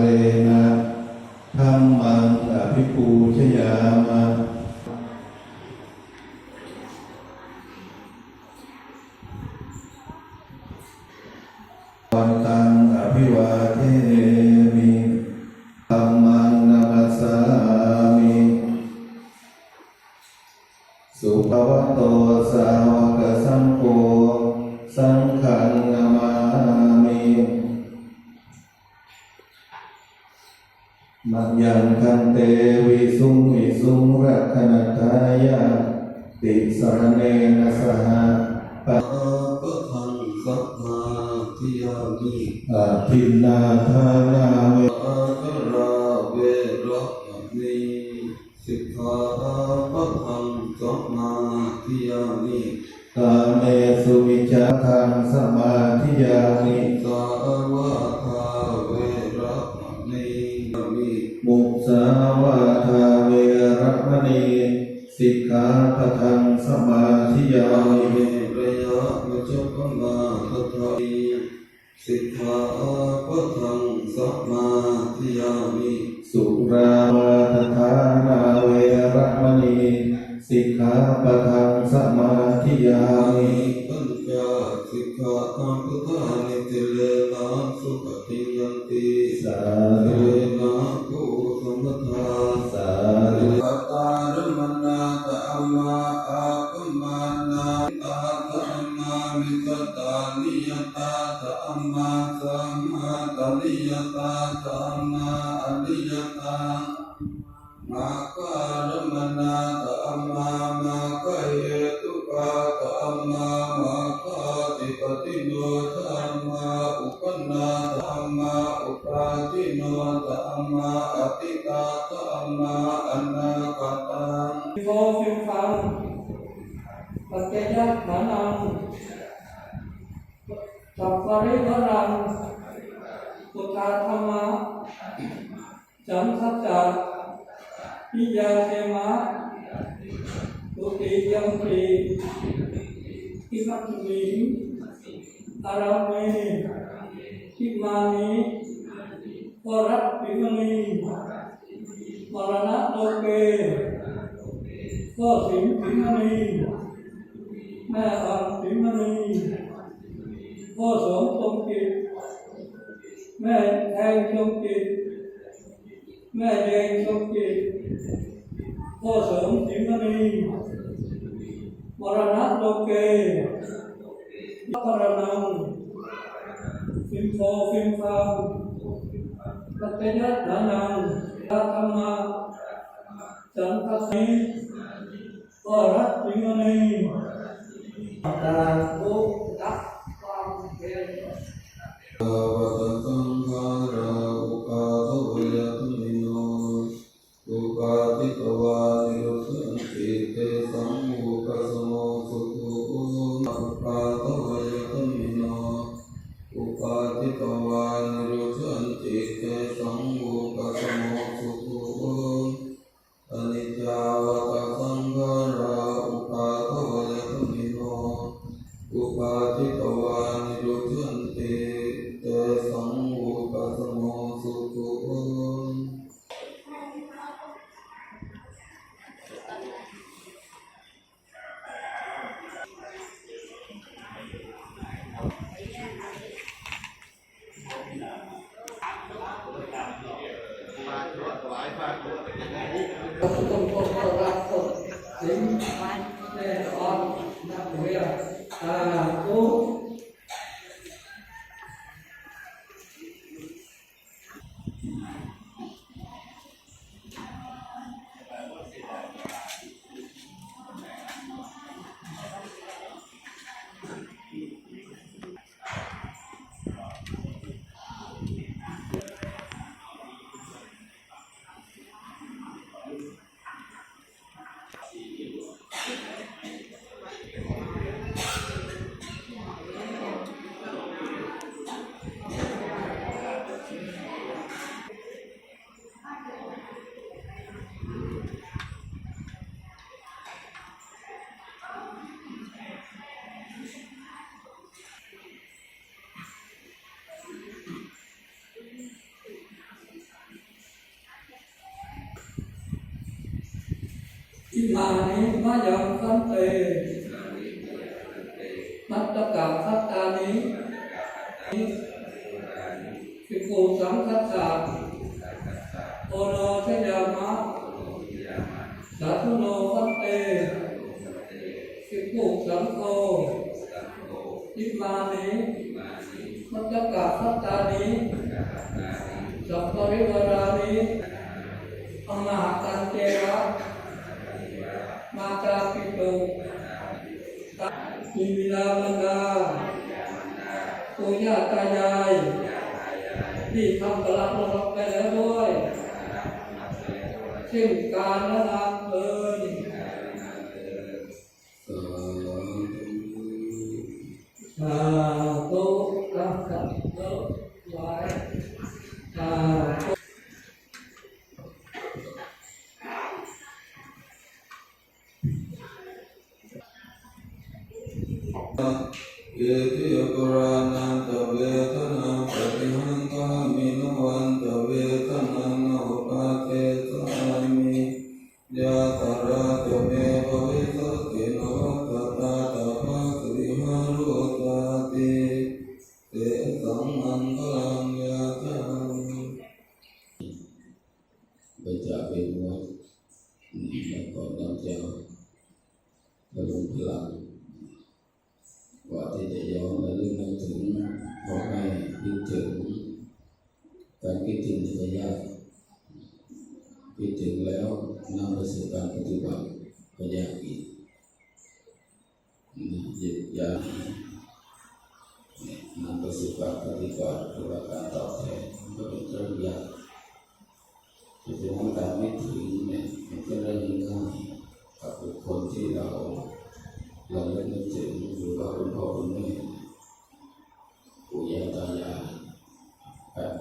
เรนะธรรมังอภิปูชยามะวันตังอภิวาเทมิธรรมังนามัสสามิ สุภวโตสาว เตวิสุงวิสุงรักขณทายาติสรณเนนะสหปะก็ทังสัพมาทิยามิอาทินนาทานาเวอา สิกขาปะทังสมาธิยาอามิเมระยะมัจจปมาทัตถามิสิกขาปะทังสัพมาทิยามิสุราวาทฐานาเวรมณีสิกขาปะทังสมาธิยาอามิมิปัญจสิกขาตังพุทธานิติเลนะสุขติยันติสาเทธุ จเจยฐานังสัพปริวรังปุตตาธรรมะจันทัจจา พิยาเทมะตุติยัมปีทิมัตมิอารามีทิมานิวรัตปิมณีมรณะโลเกก็สิงสิมณีแม่อังสิมณีพ่อสมทรงกิจแม่แทงทรงกิจแม่แดงทรงกิจ พ่อเสริมสิงมณีมรณะโลเกมัครนังฟิมโฟฟิมฟังปัจจยฐานังธรรมะจันทสีก็รักสิงห์นีตาบุตักความเป็นอา สิงแน่ออน นักเรียนตาบุมานิมายังสันเตมัตตกะสัตตานิภิกขุสังคัสสะโอโนชยามะสาธุโนสันเตภิกขุสังโฆอิมานิมัตตกะสัตตานิสัพพะริวารานิอมหากันเจวะมาตรา ตาปิโตมีวิลามันดาปู่ย่าตายายที่ทำกลับเราไปแล้วด้วยเช่นการละลาเอิญสาธุ การคิดถึงจะยากคิดถึงแล้วนำไปสู่การปฏิบัติก็ยากอีกนะหยิบยากนำไปสู่การปฏิบัติหรือว่าการตอบแทนก็เป็นเรื่องยากเพราะฉะนั้นการไม่ถึงเนี่ยมันก็เรื่องง่ายกับบุคคลที่เราเราเล่นนึกถึงหรือว่าคุณพ่อคุณแม่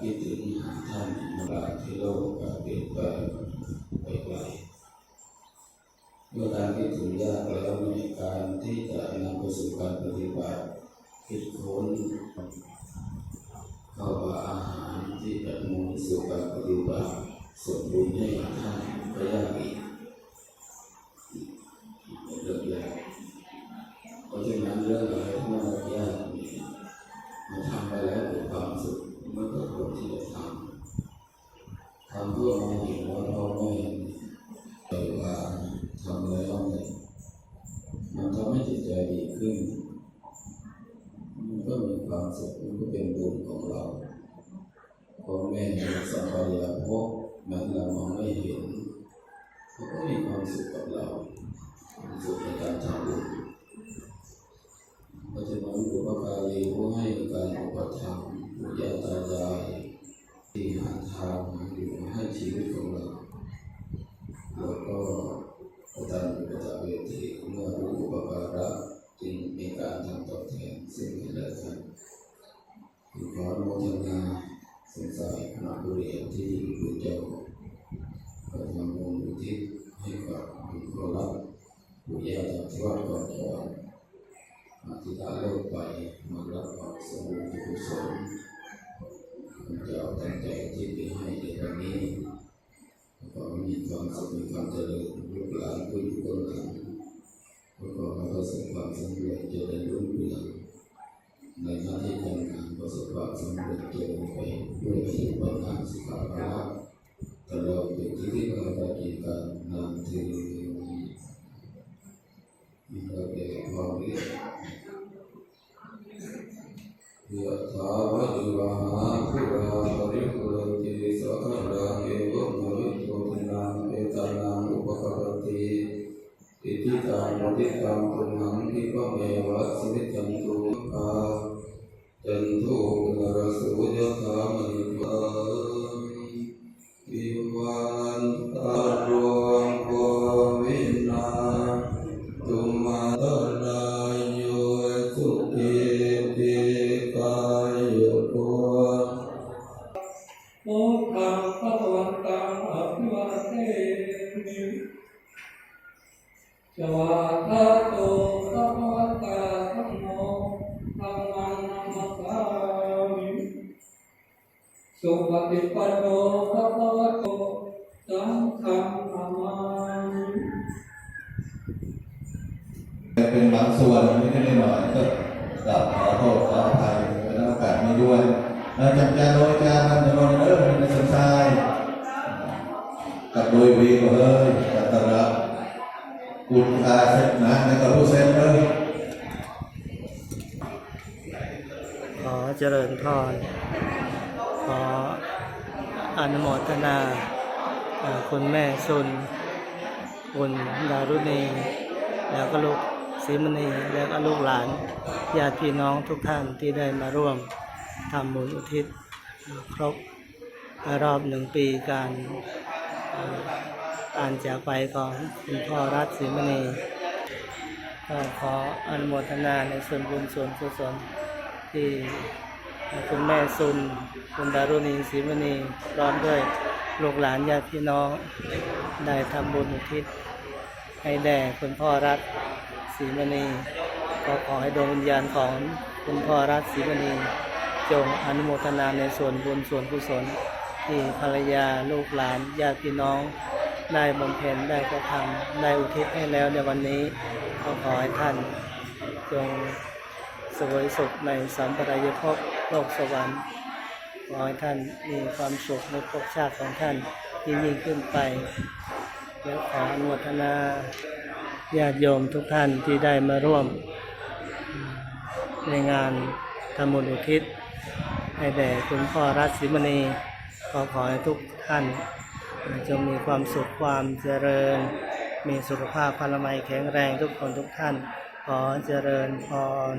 คิดถึงหาท่านมาลาที่โลกการเปลี่ยนแปลงไปไกลเมื่อการคิดถึงยากแล้วในการที่จะนำไปสู่การปฏิบัติคิดค้นเข้าว่าอาหารที่จะมุ่งสู่การปฏิบัติส่งบุญให้กับท่านก็ยากอีก ให้จิตใจดีขึ้น มันก็มีความสุขมันก็เป็นบุญของเราพ่อแม่สัมปายาภพแม้เรามองไม่เห็นเขาก็มีความสุขกับเราความสุขในการทำบุญเพราะฉะนั้นบุพการีผู้ให้การอุปถัมภ์ปู่ย่าตายายที่หาทางหาอยู่ให้ชีวิตของเราแล้วก็ประทานอุปถัมภ์เวทีเมื่อรู้อุปการะจึงมีการทำตอบแทนซึ่งกันและกันขออนุโมทนาสงสารคณะผู้เรียนที่ผู้เจ้าก็ทำบุญอุทิศให้กับผู้คนรับปู่ย่าตายายก่อนก่อน อธิษฐานโลกไปมารับความสมบูรณ์ กุศลจะเอาตั้งใจที่ไปให้ในวันนี้ขอมีความสุขมีความเจริญลูกหลานผู้อยู่เบื้องหลังขอให้ประสบความสำเร็จเจริญรุ่งเรืองในหน้าที่การงานประสบความสำเร็จเจริญไปด้วยอายุวันนานสุขภาพ อิทิตังปฏิตัง จวากาโตสัพพะตาธรรมโมธรรมังนัมสามิสุปฏิปันโนสัพพะโตสังฆังนามามิเป็นบางส่วนนิด้หน่อยก็กลับขอโทษขออภัยในโอกาสนี้ด้วยอาจารย์โรยการนโร นะในกระผู้เซนเลยขอเจริญพร ขออนุโมทนาคุณแม่สุนคุณดารุณีแล้วก็ลูกศรีมณีแล้วก็ลูกหลานญาติพี่น้องทุกท่านที่ได้มาร่วมทำบุญอุทิศครบรอบหนึ่งปีการอ่ารจากไปของคุณพ่อรัตศรีมณี ก็ขออนุโมทนาในส่วนบุญส่วนกุศลที่คุณแม่ซุนคุณดารุณีศรีมณีพร้อมด้วยลูกหลานญาติพี่น้องได้ทำบุญอุทิศให้แด่คุณพ่อรัตน์ศรีมณีก็ขอให้ดวงวิญญาณของคุณพ่อรัตน์ศรีมณีจงอนุโมทนาในส่วนบุญส่วนกุศลที่ภรรยาลูกหลานญาติพี่น้อง ได้บำเพ็ญได้กระทำได้อุทิศให้แล้วในวันนี้ก็ขอให้ท่านจงสวยสุขในสัมปรายภพโลกสวรรค์ขอให้ท่านมีความสุขในภพชาติของท่านที่ยิ่งขึ้นไป แล้วขออนุทนาญาติโยมทุกท่านที่ได้มาร่วม ในงานทำบุญอุทิศให้แด่คุณพ่อรัศรีมณีขอขอให้ทุกท่าน จงมีความสุขความเจริญ มีสุขภาพพลัมัยแข็งแรงทุกคนทุกท่าน ขอเจริญพร